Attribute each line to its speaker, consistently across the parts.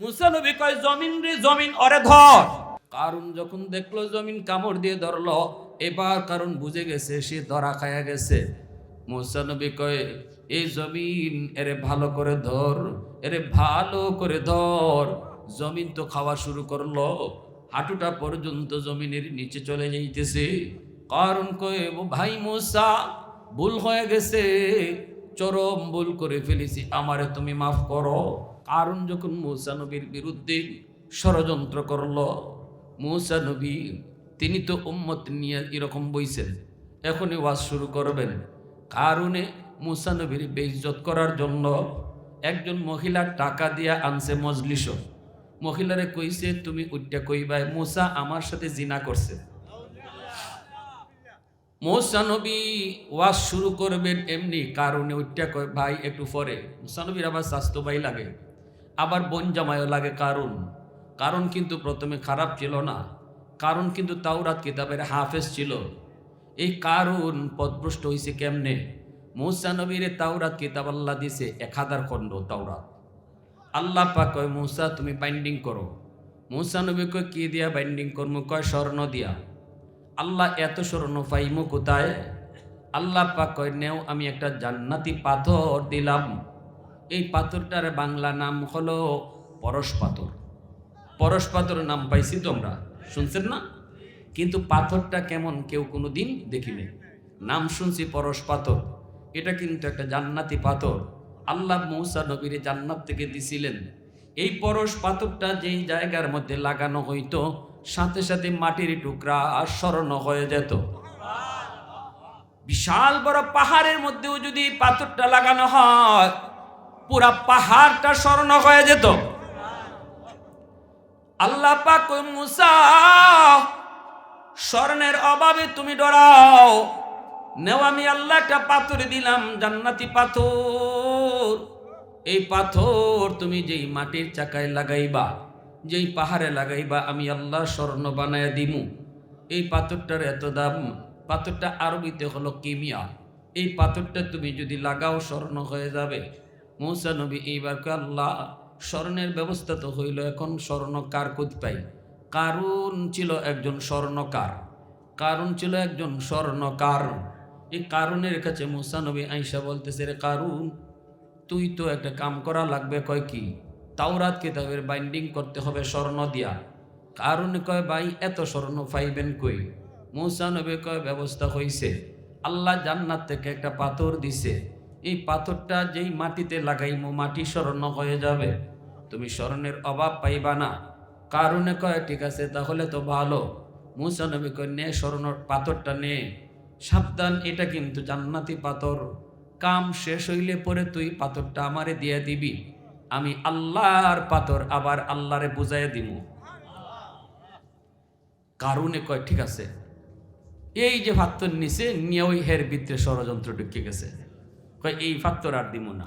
Speaker 1: মুসা নবী কয়, জমিন রে জমিন অরে ধর কারণ যখন দেখল জমিন কামড় দিয়ে ধরলো, এবার কারণ বুঝে গেছে, সে ধরা খায়া গেছে। মুসা নবী কয় এই জমিন, এরে ভালো করে ধর, এরে ভালো করে ধর। জমিন তো খাওয়া শুরু করল, হাঁটুটা পর্যন্ত জমিনের নিচে চলে যাইতেছে। কারণ কয়ে ভাই মুসা, ভুল হয়ে গেছে, চরম ভুল করে ফেলেছি, আমারে তুমি মাফ করো। কারণ যখন মৌসা নবীর বিরুদ্ধে ষড়যন্ত্র করল, মৌসা নবী, তিনি তো উম্মত নিয়ে এরকম বইছেন, এখনই ওয়াজ শুরু করবেন। কারণে মুসা নবীর বেইজ্জত করার জন্য একজন মহিলার টাকা দিয়া আনছে মজলিস। মহিলারে কইছে, তুমি উইটা কইবাই, মুসা আমার সাথে জিনা করছে। মোসানবী ওয়াজ শুরু করবেন এমনি, কারণে ওইটা কয়, ভাই, একটু পরে। মোসানবীর আবার স্বাস্থ্য ভাই লাগে। আবার বন জামাইও লাগে কারণ কারণ কিন্তু প্রথমে খারাপ ছিল না। কারণ কিন্তু তাওরাত কিতাবের হাফেজ ছিল। এই কারণ পদভ্রষ্ট হয়েছে কেমনে? মৌসানবীরে তাওরাত কিতাব আল্লাহ দিছে এক হাজার খণ্ড তাওরাত। আল্লাহ পাক কয়, মৌসা, তুমি বাইন্ডিং করো। মৌসানবী কয়, কি দিয়া বাইন্ডিং করব কয়, স্বর্ণ দিয়া। আল্লাহ, এত স্মরণ পাইমু কোথায়? আল্লাহ পাক কয়, নেও, আমি একটা জান্নাতি পাথর দিলাম। এই পাথরটার বাংলা নাম হলো পরশ পাথর। পরশ পাথর নাম পাইছি তোমরা। শুনছেন না? কিন্তু পাথরটা কেমন কেউ কোনো দিন দেখিনি নাম শুনছি পরশ পাথর। এটা কিন্তু একটা জান্নাতি পাথর। আল্লাহ মৌসা নবীরে জান্নাত থেকে দিছিলেন। এই পরশ পাথরটা যেই জায়গার মধ্যে লাগানো হইতো, সাথে সাথে মাটির টুকরা আর স্মরণ হয়ে যেত। বিশাল বড় পাহাড়ের মধ্যেও যদি পাথরটা লাগানো হয় পুরা পাহাড়টা স্মরণ হয়ে যেত। আল্লাহ পাক মুসা, স্বর্ণের অভাবে তুমি ডরাও। নেও আমি আল্লাহ একটা পাথর দিলাম, জান্নাতি পাথর। এই পাথর তুমি যেই মাটির চাকায় লাগাইবা, যেই পাহাড়ে লাগাইবা, আমি আল্লাহ স্বর্ণ বানায় দিমু। এই পাথরটার এত দাম, পাথরটা আরবিতে হলো কিমিয়া। এই পাথরটা তুমি যদি লাগাও, স্বর্ণ হয়ে যাবে। মৌসা নবী এইবার আল্লাহ, স্বর্ণের ব্যবস্থা তো হইল এখন স্বর্ণকার পাই কারণ ছিল একজন স্বর্ণকার কারণ ছিল একজন স্বর্ণকার। এই কারণের কাছে মুসা নবী আইসা বলতেছে, রে কারণ তুই তো একটা কাম করা লাগবে, কয় কি? তাওরাত কিতাবের বাইন্ডিং করতে হবে স্বর্ণ দিয়া। কারণ কয়, ভাই, এত স্বর্ণ পাইবেন কই? মৌসা নবী কয়, ব্যবস্থা হইছে। আল্লাহ জান্নাত থেকে একটা পাথর দিছে। এই পাথরটা যেই মাটিতে লাগাইমো, মাটি স্বর্ণ হয়ে যাবে। তুমি স্মরণের অভাব পাইবা না। কারণে কয়, ঠিক আছে, তাহলে তো ভালো। মুসা নবী কয়, নে স্মরণ পাথরটা নে। সাবধান, এটা কিন্তু জান্নাতি পাথর। কাম শেষ হইলে পরে তুই পাথরটা আমারে দিয়ে দিবি। আমি আল্লাহর পাথর আবার আল্লাহরে বুঝাইয়া দিব কারণে কয়, ঠিক আছে, এই যে ফাত্তর নিচে নিয়ে ওই হের ভিতরে ষড়যন্ত্র ঢুকে গেছে। এই ফাত্তর আর দিব না।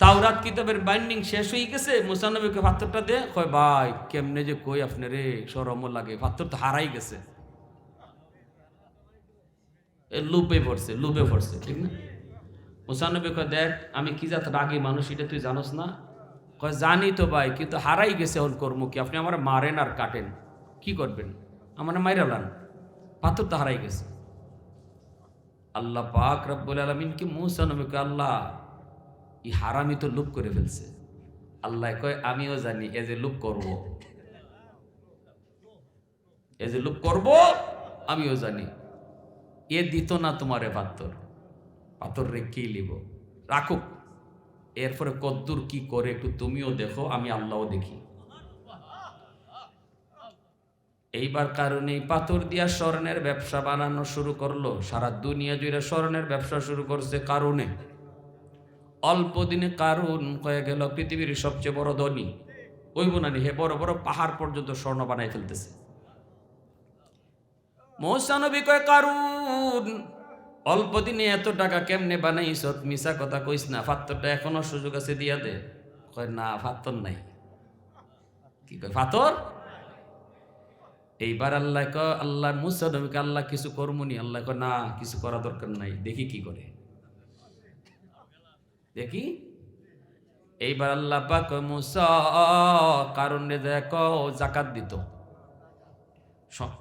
Speaker 1: তাওরাত কিতাবের বাইন্ডিং শেষ হয়ে গেছে মুসানবীকে ফাত্তরটা দে, কয়, ভাই, কেমনে যে কই আপনারে সরম লাগে, ফাত্তর তো হারাই গেছে। লুপে পড়ছে লুপে পড়ছে, ঠিক না? মুসানবী কয়, দেখ, আমি কি জাত রাগি মানুষ, এটা তুই জানোস না? কয়, জানি তো ভাই, কিন্তু হারাই গেছে ওর কর্ম কি? আপনি আমার মারেন আর কাটেন। কি করবেন? আমার মাইরালান পাথর তো হারাই গেছে। আল্লাহ পাক রব্বুল আলমিন কি মুসা নবীকে আল্লাহ ই হারামি তো লুপ করে ফেলছে। আল্লাহ কয়, আমিও জানি এ যে লুপ করব। এ যে লুপ করব, আমিও জানি। এ দিত না তোমারে পাথর। পাথর রেখেই লিব? রাখুক। এরপরে কদ্দুর কি করে একটু তুমিও দেখো, আমি আল্লাহও দেখি। এইবার কারণে পাথর দিয়া স্বর্ণের ব্যবসা বানানো শুরু করল। সারা দুনিয়া জুড়ে স্বর্ণের ব্যবসা শুরু করছে কারণে। অল্প দিনে কারণ হয়ে গেল পৃথিবীর সবচেয়ে বড় ধনী। ওই বোনানি হে বড় বড় পাহাড় পর্যন্ত স্বর্ণ বানাই ফেলতেছে। মৌসানবী কয়, কারুন, অল্প দিনে এত টাকা কেমনে বানাইছ মিশা কথা কইস না, ফাত্তরটা এখনও সুযোগ আছে দিয়া দে। কয়, না, ফাত্তর নাই। কি কয় ফাতর এইবার আল্লাহ ক, আল্লাহ মুসা নবীকে আল্লাহ কিছু কর্মনি আল্লাহ ক, না, কিছু করা দরকার নাই। দেখি কি করে। দেখি। এইবার আল্লাহ পাক মুসা, কারণে দেখো জাকাত দিত।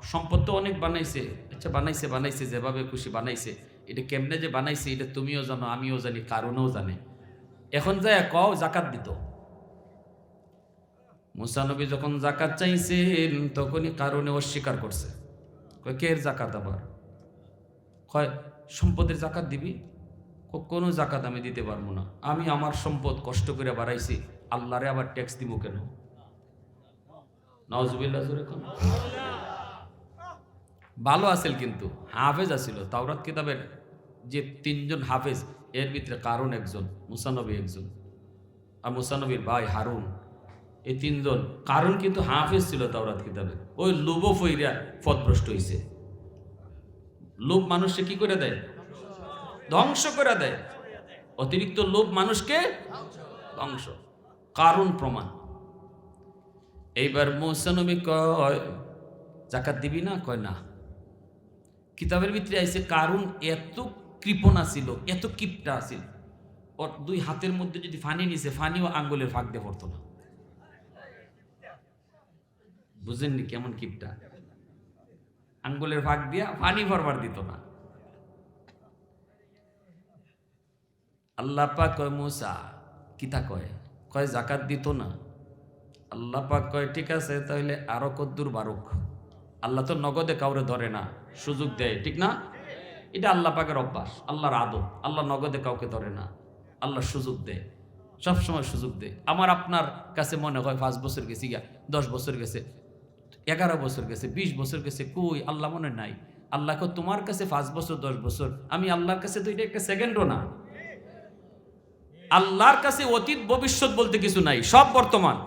Speaker 1: সম্পদ তো অনেক বানাইছে। আচ্ছা বানাইছে বানাইছে, যেভাবে খুশি বানাইছে। এটা কেমনে যে বানাইছে, এটা তুমিও জানো, আমিও জানি, কারণেও জানে। এখন যায় কও, জাকাত দিত। মুসানবী যখন জাকাত চাইছেন তখনই কারণে অস্বীকার করছে। কে এর জাকাত আবার? কয়, সম্পদের জাকাত দিবি? কোনো জাকাত আমি দিতে পারব না। আমি আমার সম্পদ কষ্ট করে বাড়াইছি, আল্লাহরে আবার ট্যাক্স দিব কেন। ভালো আছিল কিন্তু, হাফেজ আছিল। তাওরাত কিতাবের যে তিনজন হাফেজ, এর ভিতরে কারণ একজন, মুসানবী একজন। আর মুসানবীর ভাই হারুন। এই তিনজন। কারণ কিন্তু হাফেজ ছিল তাওরাত কিতাবে। ওই লোভ ফইরা পথভ্রষ্ট হইছে। লোভ মানুষকে কি করে দেয়? ধ্বংস করে দেয়। অতিরিক্ত লোভ মানুষকে ধ্বংস। কারণ প্রমাণ। এইবার মৌসানবী কয়, জাকাত দিবি না? কয়, না। কিতাবের ভিতরে আইসে কারণ এত কৃপণা ছিল এত কিপটা আছিল। ওর দুই হাতের মধ্যে যদি ফানি নিছে, ফানিও আঙ্গুলের ফাঁক দিয়ে পড়তো না। বুঝেননি কেমন কিপটা? আঙ্গুলের ফাঁক দিয়া পানি ভরবার দিত না। আল্লাহ পাক কয়, মুসা কিতা কয়? কয়, জাকাত দিত না? আল্লাহ পাক কয়, ঠিক আছে, তাহলে আরও কদ্দুর বারুক। আল্লাহ তো নগদে কাউরে ধরে না, সুযোগ দেয়, ঠিক না? এটা আল্লাহ পাকের অভ্যাস, আল্লাহর আদব। আল্লাহ নগদে কাউকে ধরে না, আল্লাহ সুযোগ দেয়, সবসময় সুযোগ দেয়। আমার আপনার কাছে মনে হয়, পাঁচ বছর গেছি গা দশ বছর গেছে এগারো বছর গেছে, বিশ বছর গেছে, কই? আল্লাহ মনে নাই। আল্লাহকে তোমার কাছে পাঁচ বছর, দশ বছর। আমি আল্লাহর কাছে তো এটা একটা সেকেন্ডও না। আল্লাহর কাছে অতীত, ভবিষ্যৎ বলতে কিছু নাই, সব বর্তমান।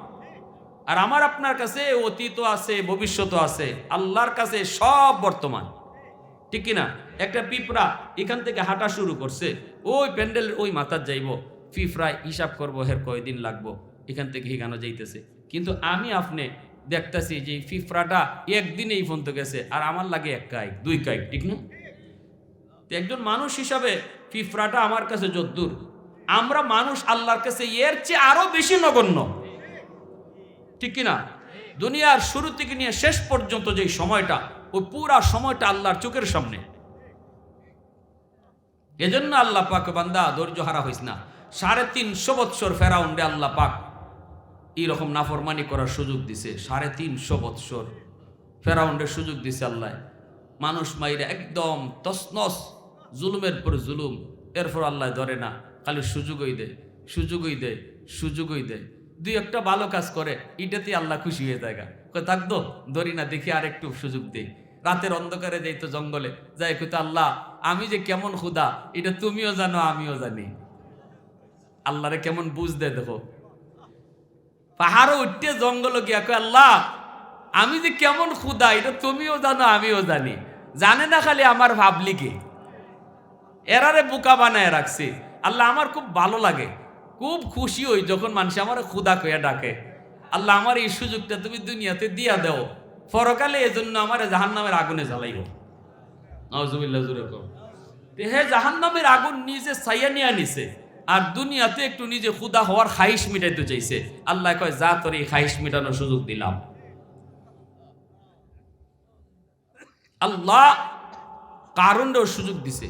Speaker 1: আর আমার আপনার কাছে অতীতও আছে, ভবিষ্যৎও আছে। আল্লাহর কাছে সব বর্তমান। ঠিক কিনা? একটা পিঁপড়া এখান থেকে হাঁটা শুরু করছে, ওই প্যান্ডেলের ওই মাথার যাইব। পিঁপড়ায় হিসাব করব, হের কয়দিন লাগবো? এখান থেকে হিগানো যাইতেছে। কিন্তু আমি আপনি দেখতেছি যে ফিফরাটা পিঁপড়াটা একদিনেই ফোন তো গেছে, আর আমার লাগে এক কাইক, দুই কাইক, ঠিক না? একজন মানুষ হিসাবে ফিফরাটা আমার কাছে যদ্দূর। আমরা মানুষ আল্লাহর কাছে এর চেয়ে আরও বেশি নগণ্য। ঠিক কিনা? দুনিয়ার শুরু থেকে নিয়ে শেষ পর্যন্ত যে সময়টা ওই পুরা সময়টা আল্লাহর চোখের সামনে। এজন্য আল্লাহ পাক বান্দা ধৈর্য হারা হইস না। সাড়ে তিনশো বৎসর ফেরাউন্ডে আল্লাহ পাক এইরকম নাফরমানি করার সুযোগ দিছে, সাড়ে তিনশো বৎসর। ফেরাউন্ডের সুযোগ দিছে আল্লাহ। মানুষ মাইরে একদম তসনস জুলুমের পর জুলুম। এরপর আল্লাহ ধরে না, খালি সুযোগই দেয় সুযোগই দেয় সুযোগই দেয় দুই একটা ভালো কাজ করে এটাতে আল্লাহ খুশি হয়ে যায় থাকতো ধরি না, দেখি আর একটু সুযোগ দেই। রাতের অন্ধকারে যাই তো জঙ্গলে, যাই কইতো, আল্লাহ, আমি যে কেমন খুদা, এটা তুমিও জানো, আমিও জানি। আল্লাহরে কেমন বুঝ দেয় দেখো। পাহাড়ও উঠতে জঙ্গল গিয়া কয়, আল্লাহ, আমি যে কেমন খুদা এটা তুমিও জানো, আমিও জানি। জানে না খালি আমার ভাবলিকে। এরারে বোকা বানায় রাখছি। আল্লাহ আমার খুব ভালো লাগে। খুব খুশি হই যখন মানুষ আমার খুদা কইয়া ডাকে। আল্লাহ আমার এই সুযোগটা তুমি দুনিয়াতে দিয়া দাও। পরকালে এজন্য আমার জাহান নামের আগুনে জ্বালাইব কম তো হে জাহান নামের আগুন নিজে ছাইয়া নিয়ে নিছে। আর দুনিয়াতে একটু নিজে খুদা হওয়ার খাইশ মিটাইতে চাইছে। আল্লাহ কয়, যা তোর এই খাইশ মিটানোর সুযোগ দিলাম। আল্লাহ কারণেও সুযোগ দিছে।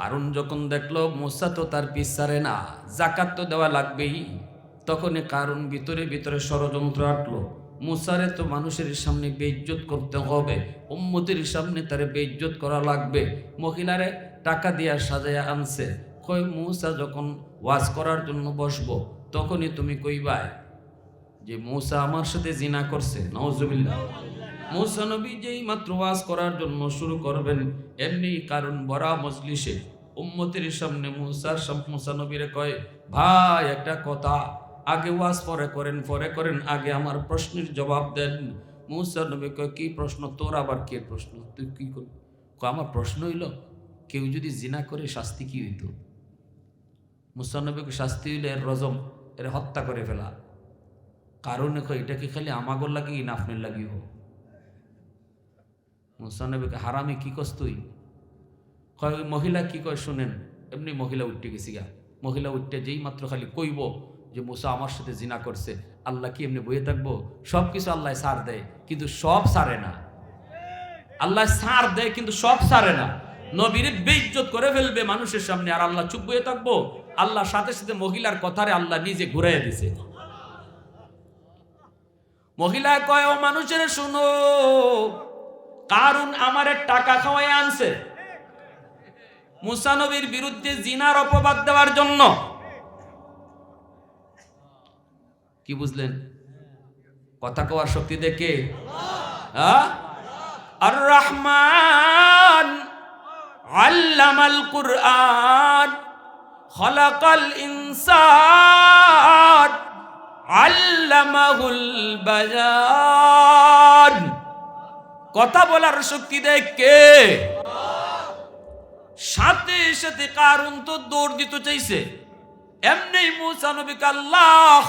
Speaker 1: কারণ যখন দেখল মোসা তো তার পিসারে না, জাকাত তো দেওয়া লাগবেই তখনই কারণ ভিতরে ভিতরে ষড়যন্ত্র আটলো। মুসারে তো মানুষের সামনে বেইজ্জত করতে হবে, উম্মতির সামনে তারে বেইজ্জত করা লাগবে। মহিলারে টাকা দিয়া সাজায়া আনছে। কই মুসা যখন ওয়াজ করার জন্য বসবো, তখনই তুমি কইবাই যে মৌসা আমার সাথে জিনা করছে নওজুবিল্লাহ মৌসা নবী যেই মাত্র ওয়াজ করার জন্য শুরু করবেন, এমনি কারণ বড়া মজলিসে উম্মতের সামনে মৌসার মৌসা নবীরে কয়, ভাই, একটা কথা, আগে ওয়াজ পরে করেন পরে করেন, আগে আমার প্রশ্নের জবাব দেন। মৌসা নবী কয়, কি প্রশ্ন? তোর আবার কে প্রশ্ন? তুই কি কর আমার প্রশ্ন হইল, কেউ যদি জিনা করে শাস্তি কি হইতো? মুসানবীকে শাস্তি হইলে এর রজম, এর হত্যা করে ফেলা। কারণে এটা কি খালি আমাগর লাগি না আপনার লাগি মুসানবীকে হারামে কি কস তুই? কয় মহিলা কি কয় শুনেন? এমনি মহিলা উঠতে গেছি গা। মহিলা উঠতে যেই মাত্র খালি কইব যে, মুসা আমার সাথে জিনা করছে, আল্লাহ কি এমনি বইয়ে থাকব? সব কিছু আল্লাহ সার দেয়, কিন্তু সব সারে না। আল্লাহ সার দেয়, কিন্তু সব সারে না। নবীর বেইজ্জত করে ফেলবে মানুষের সামনে, আর আল্লাহ চুপ বয়ে থাকব? আল্লাহর সাথে সাথে মহিলার কথারে আল্লাহ নিজে ঘুরাইয়া দিছে। মহিলা কয়, ও মানুষের শুনো কারণ আমারে টাকা খাওয়াই আনছে? মুসানবীর বিরুদ্ধে জিনার অপবাদ দেওয়ার জন্য। কি বুঝলেন? কথা কওয়ার শক্তি দেখে আর রহমান আল্লামাল কুরআন। খলাকাল ইনসান আল্লামাহুল বায়ান। কথা বলার শক্তি দেয় কে? সাথে সাথে কারণ তো দৌড় দিতে চাইছে। এমনি মুসা নবীকে আল্লাহ,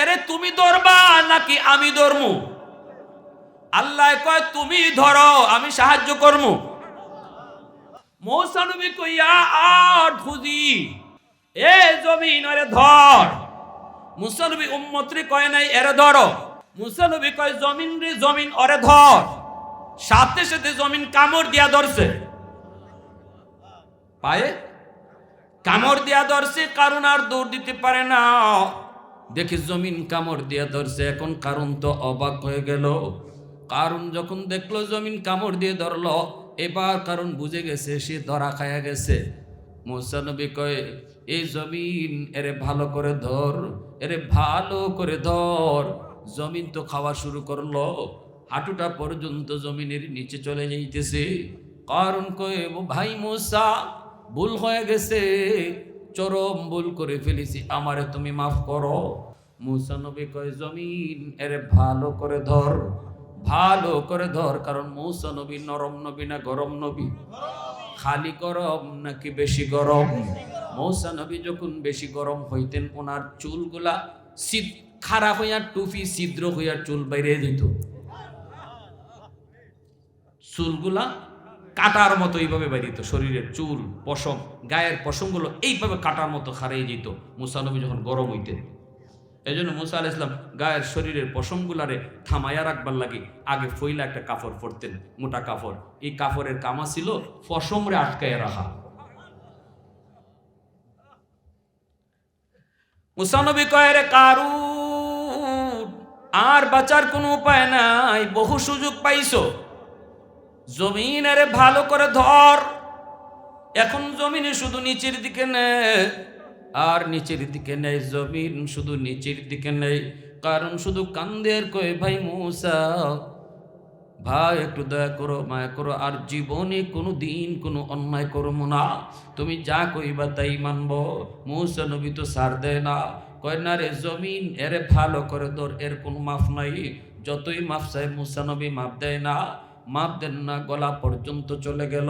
Speaker 1: এরে তুমি ধরবা নাকি আমি ধরমু? আল্লাহ কয়, তুমি ধরো, আমি সাহায্য করমু। মৌসা নবী কইয়া আর খুঁজি এ জমিন আরে ধর। মুসানবী উম্মত্রি কয় নাই, এরে ধরো। মুসানবী কয়, জমিন রে জমিন, অরে ধর। সাথে সাথে জমিন কামড় দিয়া ধরছে। পায়ে? কামড় দিয়া ধরছে, কারণ আর দৌড় দিতে পারে না। দেখি জমিন কামড় দিয়া ধরছে, এখন কারণ তো অবাক হয়ে গেল। কারণ যখন দেখল জমিন কামড় দিয়ে ধরলো এবার কারণ বুঝে গেছে, সে ধরা খায়া গেছে। মোসানবী কয়, এই জমিন এরে ভালো করে ধর, এরে ভালো করে ধর। জমিন তো খাওয়া শুরু করল, হাঁটুটা পর্যন্ত জমিনের নিচে চলে যাইতেছে। কারণ কয়ে ভাই মোসা, ভুল হয়ে গেছে, চরম ভুল করে ফেলেছি, আমারে তুমি মাফ করো। মুসা নবী কয়, জমিন এরে ভালো করে ধর ভালো করে ধর, কারণ মৌসা নবী নরম নবী না গরম নবী? খালি গরম নাকি বেশি গরম? মৌসা নবী যখন বেশি গরম হইতেন, ওনার চুলগুলা শীত খারাপ হইয়া টুপি ছিদ্র হইয়া চুল বাইরে দিত চুলগুলা কাটার মতো এইভাবে বাইরে বেরিত শরীরের চুল, পশম, গায়ের পশমগুলো এইভাবে কাটার মতো হারিয়ে যেত মুসানবী যখন গরম হইতেন। এই জন্য মুসা আল ইসলাম গায়ের শরীরের পশমগুলারে থামাইয়া রাখবার লাগে। আগে ফইলা একটা কাপড় পরতেন, মোটা কাপড় এই কাপড়ের কামা ছিল পশমরে আটকাইয়া রাখা। মুসানবী কয়ের কারু আর বাঁচার কোনো উপায় নাই, বহু সুযোগ পাইছো। জমিনের ভালো করে ধর। এখন জমিনে শুধু নিচের দিকে নে। আর নিচের দিকে নেই জমিন, শুধু নিচের দিকে নেই। কারণ শুধু কান্দের কয়ে, ভাই মূসা, ভাই একটু দয়া করো, মায়া করো, আর জীবনে কোনো দিন কোনো অন্যায় করব না। তুমি যা কইবা তাই মানব। মৌসা নবী তো সার দেয় না। কয়, না রে জমিন, এরে ভালো করে ধর, এর কোনো মাফ নাই। যতই মাফ চাই মুসা নবী মাফ দেয় না। মাপ দেন না, গলা পর্যন্ত চলে গেল।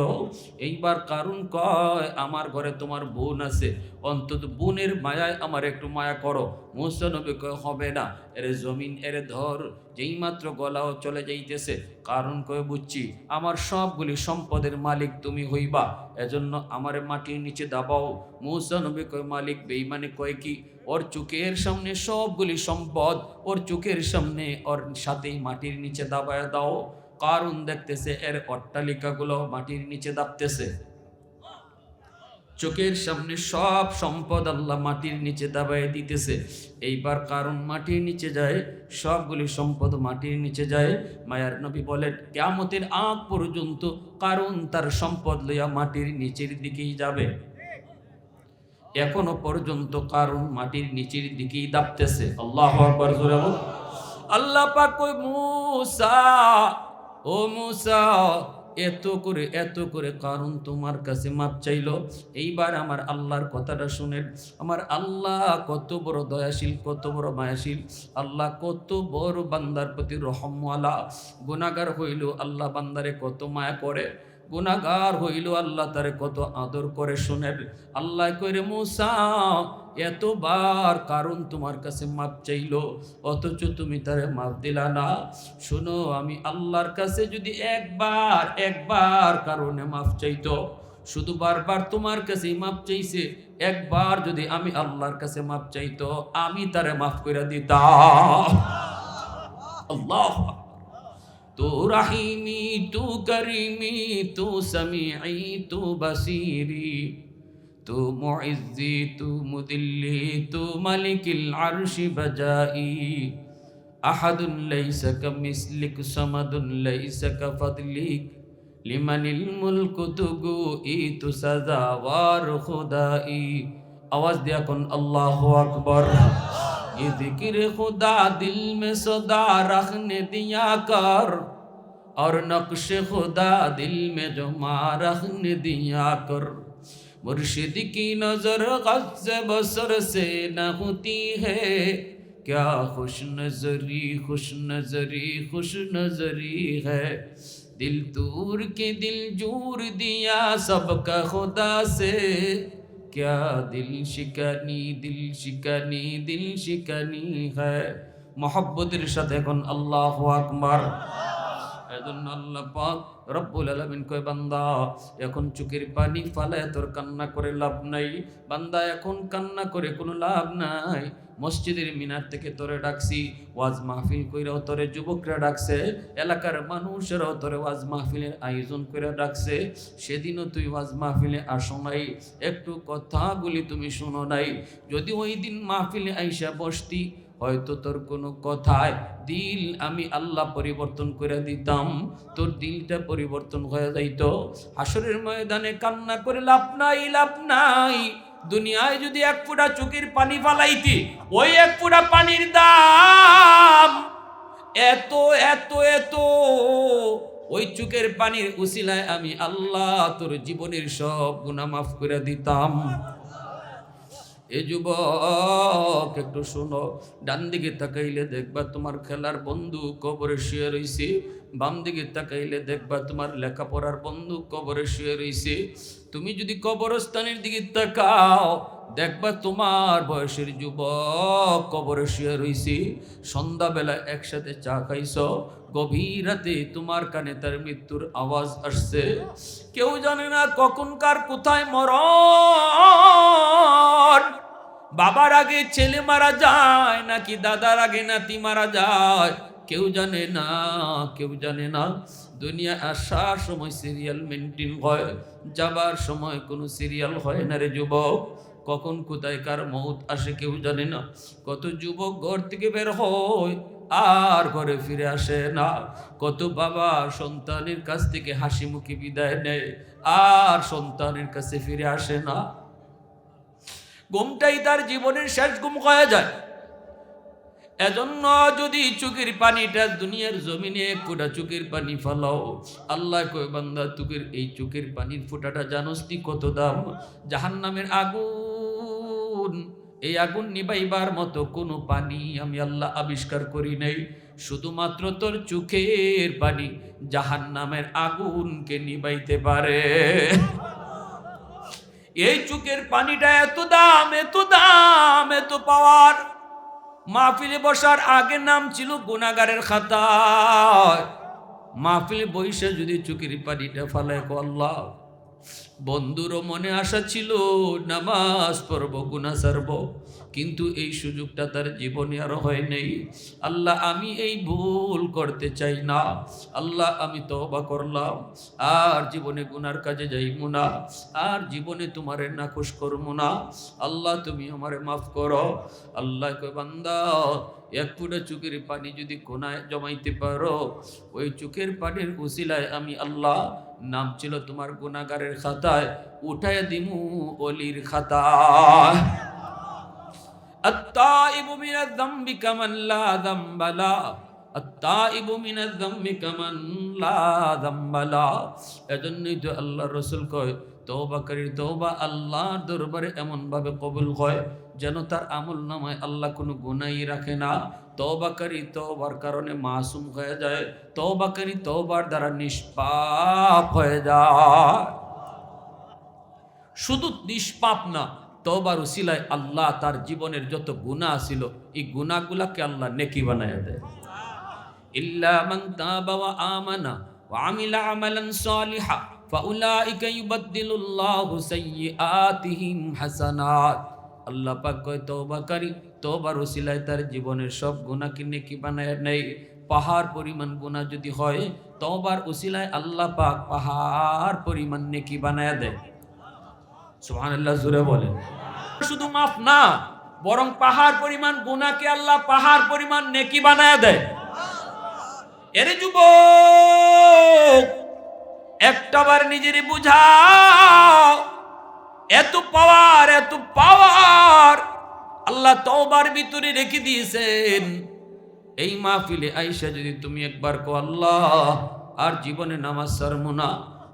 Speaker 1: এইবার কারণ কয়, আমার ঘরে তোমার বোন আছে। অন্তত বোনের মায়ায় আমার একটু মায়া করো। মুসনবী কয়, হবে না, এরে জমিন, এরে ধর, যেই মাত্র গলাও চলে যাইতেছে। কারণ কয়ে, বুঝছি, আমার সবগুলি সম্পদের মালিক তুমি হইবা। এজন্য আমারে মাটির নিচে দাবাও। মুসনবী কয়, মালিক বেইমানে কয় কি, ওর চোখের সামনে সবগুলি সম্পদ, ওর চোখের সামনে ওর সাথেই মাটির নিচে দাবায় দাও। কারণ দেখতেছে, এর অট্টালিকাগুলো মাটির নিচে দাবতেছে চোখের সামনে সব সম্পদ আল্লাহ মাটির নিচে দাবায় দিতেছে। এইবার কারণ মাটির নিচে যায়, সবগুলি সম্পদ মাটির নিচে যায়। মায়ার নবী বলেন কেমতের আগ পর্যন্ত কারণ তার সম্পদ লইয়া মাটির নিচের দিকেই যাবে। এখনও পর্যন্ত কারণ মাটির নিচের দিকেই দাবতেছে আল্লাহ। আল্লাহ পাক ও মুসা, এত করে এত করে কারণ তোমার কাছে মাপ চাইলো। এইবার আমার আল্লাহর কথাটা শুনেন। আমার আল্লাহ কত বড় দয়াশীল, কত বড় মায়াশীল। আল্লাহ কত বড় বান্দার প্রতি রহমওয়ালা। গুনাগার হইল আল্লাহ বান্দারে কত মায়া করে। গুনাগার হইল আল্লাহ তারে কত আদর করে শোনেন। আল্লাহ কইরে, মুসা এতবার কারণ তোমার কাছে মাপ চাইলো, অথচ তুমি তারে মাপ দিলা না। শোনো, আমি আল্লাহর কাছে যদি একবার একবার কারণে মাপ চাইতো, শুধু বারবার তোমার কাছে মাপ চাইছে, একবার যদি আমি আল্লাহর কাছে মাপ চাইতো, আমি তারে মাফ করে দিতাম। আল্লাহ তু রাহিমি, তু করিমি, তু সমিঈ, তু বসিরি। তু মুইজ্জি তু মুদিল্লি তু মালিকিল আরশি বাজাই আহাদুন লাইসা কামিসলিক সামাদুন লাইসা কাফাদলিক লিমানিল মুলকু তুগু ই তু সাজাওয়ার খুদাই আওয়াজ দিয়া কোন আল্লাহু আকবার ये जिक्र खुदा दिल में सदा रखने दिया कर और नक्श खुदा दिल में जमा रखने দিয়া কর मुर्शिद की नजर गज बसर से न होती है क्या खुश नजरी खुश नजरी खुश नजरी है दिल तूर के दिल जूर दिया सबका खुदा से क्या दिल शिकनी दिल शिकनी दिल शिकनी है মোহাব্বতের সাথে এখন আল্লাহ আকবার এজন্য আল্লাহ পাক রব্বুল আলামিন কয়, বান্দা, এখন চোখের পানি ফালায় তোর কান্না করে লাভ নাই। বান্দা, এখন কান্না করে কোনো লাভ নাই। মসজিদের মিনার থেকে তোরে ডাকছি, ওয়াজ মাহফিল কইরাও তোরে, যুবকরা ডাকছে, এলাকার মানুষেরাও তোরে ওয়াজ মাহফিলের আয়োজন করে ডাকছে। সেদিনও তুই ওয়াজ মাহফিলে আসো নাই। একটু কথাগুলি তুমি শুনো নাই। যদি ওই দিন মাহফিলে আইসা বসতি হয়তো তোর কোনো কথায় দিল আমি আল্লাহ পরিবর্তন করে দিতাম, তোর দিলটা পরিবর্তন হয়ে যাইত। হাসরের ময়দানে কান্না করে লাভ নাই লাভ নাই। দুনিয়ায় যদি এক ফুটা চোখের পানি ফালাইতি, ওই এক ফুটা পানির দাম এত এত এত। ওই চোখের পানির উসিলায় আমি আল্লাহ তোর জীবনের সব গুনাহ মাফ করে দিতাম। এ যুবক, একটু শোনো। ডান দিকে তাকাইলে দেখবা তোমার খেলার বন্ধু কবরে শুয়ে রইছে। বাম দিকে তাকাইলে দেখবা তোমার লেখাপড়ার বন্ধু কবরে শুয়ে রইছে। তুমি যদি কবরস্থানের দিকে তাকাও, দেখবা তোমার বয়সের যুবক কবরে শুয়ে রইছে। সন্ধ্যাবেলা একসাথে চা খাইছ, গভীর রাতে তোমার কানে তার মৃত্যুর আওয়াজ আসছে। কেউ জানে না কখন কার কোথায় মরণ। বাবার আগে ছেলে মারা যায়, নাকি দাদার আগে নাতি মারা যায়? কেউ জানে না, কেউ জানে না। দুনিয়া আসার সময় সিরিয়াল মেনটেন হয়, যাবার সময় কোনো সিরিয়াল হয় না রে যুবক। কখন কোথায় কার মৌত আসে কেউ জানে না। কত যুবক ঘর থেকে বের হয়, আর ঘরে ফিরে আসে না। কত বাবা সন্তানের কাছ থেকে হাসি মুখে বিদায় নেয়, আর সন্তানের কাছে ফিরে আসে না। ঘুমটাই তার জীবনের শেষ ঘুম হয়ে যায়। এজন্য যদি চোখের পানিটা দুনিয়ার জমিনে কোটা চুকির পানি ফালাও, আল্লাহ কয়, বান্দা এই চোখের পানির ফোঁটাটা জানোস কত দাম? জাহান্নামের আগুন, এই আগুন নিবাইবার মতো কোনো পানি আমি আল্লাহ আবিষ্কার করি নাই। শুধুমাত্র তোর চোখের পানি জাহান্নামের আগুনকে নিবাইতে পারে। এই চুকের পানিটা এত দাম এত দাম, এত পাওয়ার। মাহফিলে বসার আগে নাম ছিল গুনাগারের খাতায় মাহফিলে বৈশে যদি চুকের পানিটা ফালে আল্লাহ, বন্ধুরও মনে আশা ছিল, নামাজ পড়ব গুনা সারব। কিন্তু এই সুযোগটা তার জীবনে আর হয় নেই। আল্লাহ, আমি এই ভুল করতে চাই না। আল্লাহ, আমি তবা করলাম। আর জীবনে গুনার কাজে যাইব না। আর জীবনে তোমারে নাখোশ করব না। আল্লাহ, তুমি আমারে মাফ করো। আল্লাহ কয়, বান্দা, এক ফুটা চোখের পানি যদি কোনায় জমাইতে পারো, ওই চোখের পানির উসিলায় আমি আল্লাহ, নাম ছিল তোমার গুনাগারের খাতায়, উঠায় দিমু অলির খাতায়। التائب من الذنب كمن لا ذنب له التائب من الذنب كمن لا ذنب له এজন্যই তো আল্লাহ রসুল কয় তৌবাকারীর তৌবা আল্লাহর দরবারে এমনভাবে কবুল হয় যেন তার আমল নামায় আল্লাহ কোনো গুনাই রাখে না তৌবাকারী তৌবার কারণে মাসুম হয়ে যায় তৌবাকারী তৌবার দ্বারা নিষ্পাপ হয়ে যায় শুধু নিষ্পাপ না তবার উসিলায় আল্লাহ তার জীবনের যত গুণা ছিল, এই গুণাগুলাকে আল্লাহ নেকি বানায় দেয়। ইল্লা মান আমানা আল্লাহ কয় তার জীবনের সব গুনাহকে নেকি বানায় নেই। পাহাড় পরিমাণ গুনাহ যদি হয়, তওবার ওসিলায় আল্লাহ পাক পাহাড় পরিমাণ নেকি বানায় দেয়। সুবহানাল্লাহ, জোরে বলেন। শুধু মাফ না, বরং পাহাড় পরিমাণ গুনাহকে আল্লাহ পাহাড় পরিমাণ নেকি বানায় দেয়। এরে যুবক একটাবার নিজেরই বুঝাও, এত পাওয়ার এত পাওয়ার আল্লাহ তওবার ভিতরে রেখে দিয়েছেন। এই মাহফিলে আইসা যদি তুমি একবার কো আল্লাহ, আর জীবনে নামাজ সারমো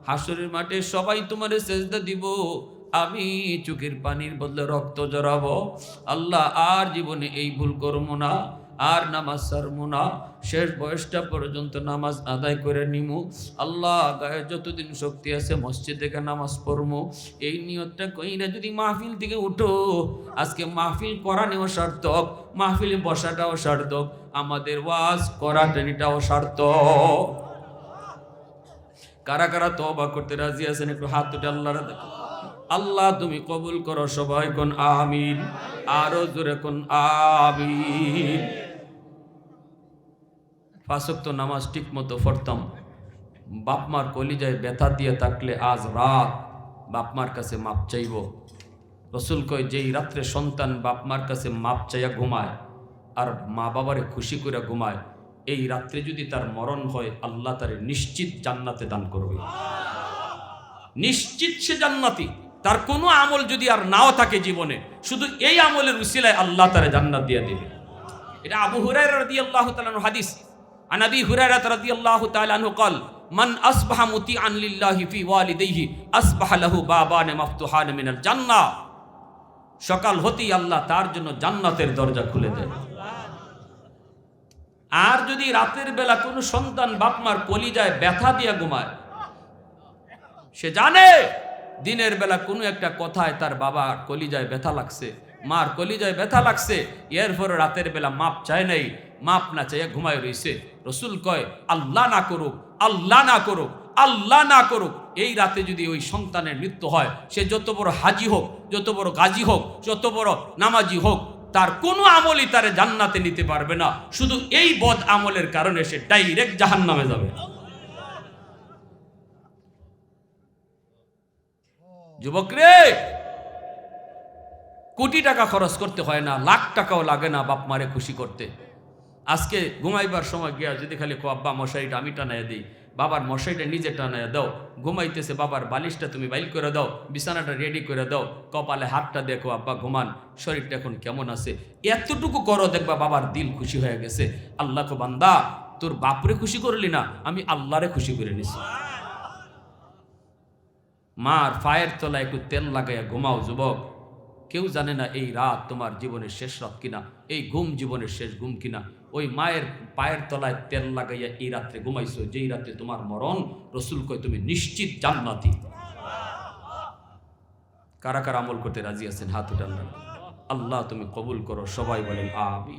Speaker 1: হাসরের মাঠে সবাই তোমারে সেজদা দিব আমি চোখের পানির বদলে রক্ত জড়াবো। আল্লাহ আর জীবনে এই ভুল করব না, আর নামাজ সারমো না। শেষ বয়সটা পর্যন্ত নামাজ আদায় করে নিমু। আল্লাহ গায়ে যতদিন শক্তি আছে মসজিদ থেকে নামাজ পড়মু এই নিয়তটা কইরা যদি মাহফিল থেকে উঠো, আজকে মাহফিল করা নেওয়া সার্থক, মাহফিলে বসাটাও সার্থক, আমাদের ওয়াজ, করা টেনিটাও সার্থক। কারা কারা তবা করতে রাজি আছেন একটু হাত তুটে আল্লাহরা দেখো। আল্লাহ তুমি কবুল করো সবাই কোন আমিন, আরও জোরে কোন আমিন। ফাঁসক্ত নামাজ ঠিক মতো পড়তাম। বাপমার কলিজায় ব্যথা দিয়ে থাকলে আজ রাত বাপমার কাছে মাপ চাইব। রসুল কয়, যেই রাত্রে সন্তান বাপমার কাছে মাপ চাইয়া ঘুমায় আর মা বাবারে খুশি করে ঘুমায়, এই রাত্রে যদি তার মরণ হয়, আল্লাহ তারে নিশ্চিত জান্নাতে দান করবে। নিশ্চিত সে জান্নাতি। তার কোনো আমল যদি আর নাও থাকে জীবনে শুধু এই আমলের উসিলায় আল্লাহ তারে জান্নাত দিয়ে দিবে এটা আবু হুরায়রা রাদিয়াল্লাহু তাআলা হাদিস عن ابي هريره رضي الله تعالى عنه قال من اصبح مطيعا لله في والديه اصبح له بابان مفتوحان من الجنه সকাল হতেই আল্লাহ তার জন্য জান্নাতের দরজা খুলে দেয় আর যদি রাতের বেলা কোনো সন্তান বাপমার কলিজায় ব্যথা দিয়ে ঘুমায় সে জানে দিনের বেলা কোনো একটা কথায় তার বাবার কলিজায় ব্যথা লাগছে। মার কলিজায় ব্যথা লাগছে। এরপরে রাতের বেলা মাপ চায় নাই। মাপ না চাইয়া ঘুমায় রইছে। রসুল কয়, আল্লাহ না করুক, আল্লাহ না করুক, আল্লাহ না করুক। এই রাতে যদি ওই সন্তানের মৃত্যু হয়, সে যত বড় হাজি হোক, যত বড় গাজী হোক, যত বড় নামাজি হোক, তার কোনো আমলই তারে জান্নাতে নিতে পারবে না। শুধু এই বদ আমলের কারণে সে ডাইরেক্ট জাহান নামে যাবে। যুবক রে কোটি টাকা খরচ করতে হয় না, লাখ টাকাও লাগে না বাপ মারে খুশি করতে। আজকে ঘুমাইবার সময় গিয়া যদি খালি কো মশারিটা আমি টানায় দিই, বাবার মশারিটা নিজে টানায় দাও, ঘুমাইতেছে বাবার বালিশটা তুমি বাইল করে দাও, বিছানাটা রেডি করে দাও, কপালে হাতটা দেখো, আব্বা ঘুমান, শরীরটা এখন কেমন আছে? এতটুকু করো দেখবা বাবার দিল খুশি হয়ে গেছে। আল্লাহ বান্দা, তোর বাপরে খুশি করলি না, আমি আল্লাহরে খুশি করে নিছি। মার ফায়ের তলায় একটু তেল লাগাইয়া ঘুমাও, যুবক। কেউ জানে না এই রাত তোমার জীবনের শেষ রাত কিনা, এই ঘুম জীবনের শেষ ঘুম কিনা। ওই মায়ের পায়ের তলায় তেল লাগাইয়া এই রাত্রে ঘুমাইছো, যেই রাত্রে তোমার মরণ, রসুল কয়, তুমি নিশ্চিত জান্নাতি। কারা কারা আমল করতে রাজি আছেন, হাত উঠান আল্লাহ তুমি কবুল করো, সবাই বলেন আবি